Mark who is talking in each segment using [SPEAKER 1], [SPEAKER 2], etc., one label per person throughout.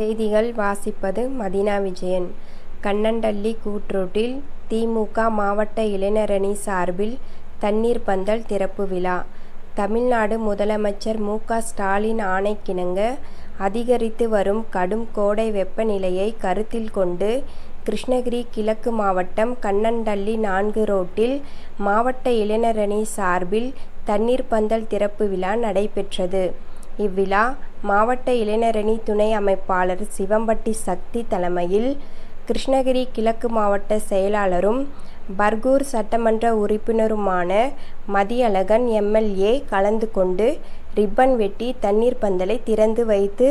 [SPEAKER 1] செய்திகள் வாசிப்பது மதினா விஜயன் கண்ணண்டள்ளி கூட்ரோட்டில் திமுக மாவட்ட இளைஞரணி சார்பில் தண்ணீர் பந்தல் திறப்பு விழா தமிழ்நாடு முதலமைச்சர் மு. க. ஸ்டாலின் ஆணைக்கிணங்க அதிகரித்து வரும் கடும் கோடை வெப்பநிலையை கருத்தில் கொண்டு கிருஷ்ணகிரி கிழக்கு மாவட்டம் கண்ணண்டள்ளி நான்கு ரோட்டில் மாவட்ட இளைஞரணி சார்பில் தண்ணீர் பந்தல் திறப்பு விழா நடைபெற்றது. இவ்விழா மாவட்ட இளைஞரணி துணை அமைப்பாளர் சிவம்பட்டி சக்தி தலைமையில் கிருஷ்ணகிரி கிழக்கு மாவட்ட செயலாளரும் பர்கூர் சட்டமன்ற உறுப்பினருமான மதியழகன் எம்எல்ஏ கலந்து கொண்டு ரிப்பன் வெட்டி தண்ணீர் பந்தலை திறந்து வைத்து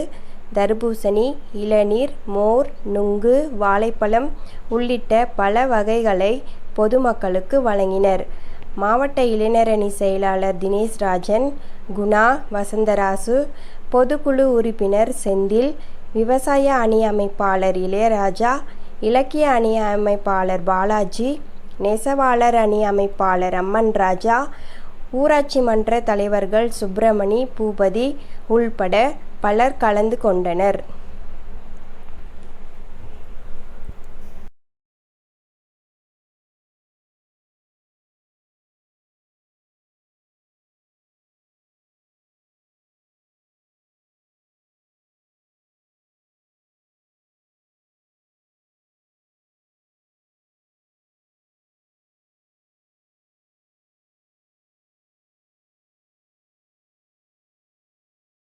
[SPEAKER 1] தர்பூசணி இளநீர் மோர் நுங்கு வாழைப்பழம் உள்ளிட்ட பல வகைகளை பொதுமக்களுக்கு வழங்கினர். மாவட்ட இளைஞரணி செயலாளர் தினேஷ்ராஜன் குணா வசந்தராசு பொதுக்குழு உறுப்பினர் செந்தில் விவசாய அணி அமைப்பாளர் இளையராஜா இலக்கிய அணி அமைப்பாளர் பாலாஜி நெசவாளர் அணி அமைப்பாளர் அம்மன்ராஜா ஊராட்சி மன்ற தலைவர்கள் சுப்பிரமணி பூபதி உள்பட பலர் கலந்து கொண்டனர்.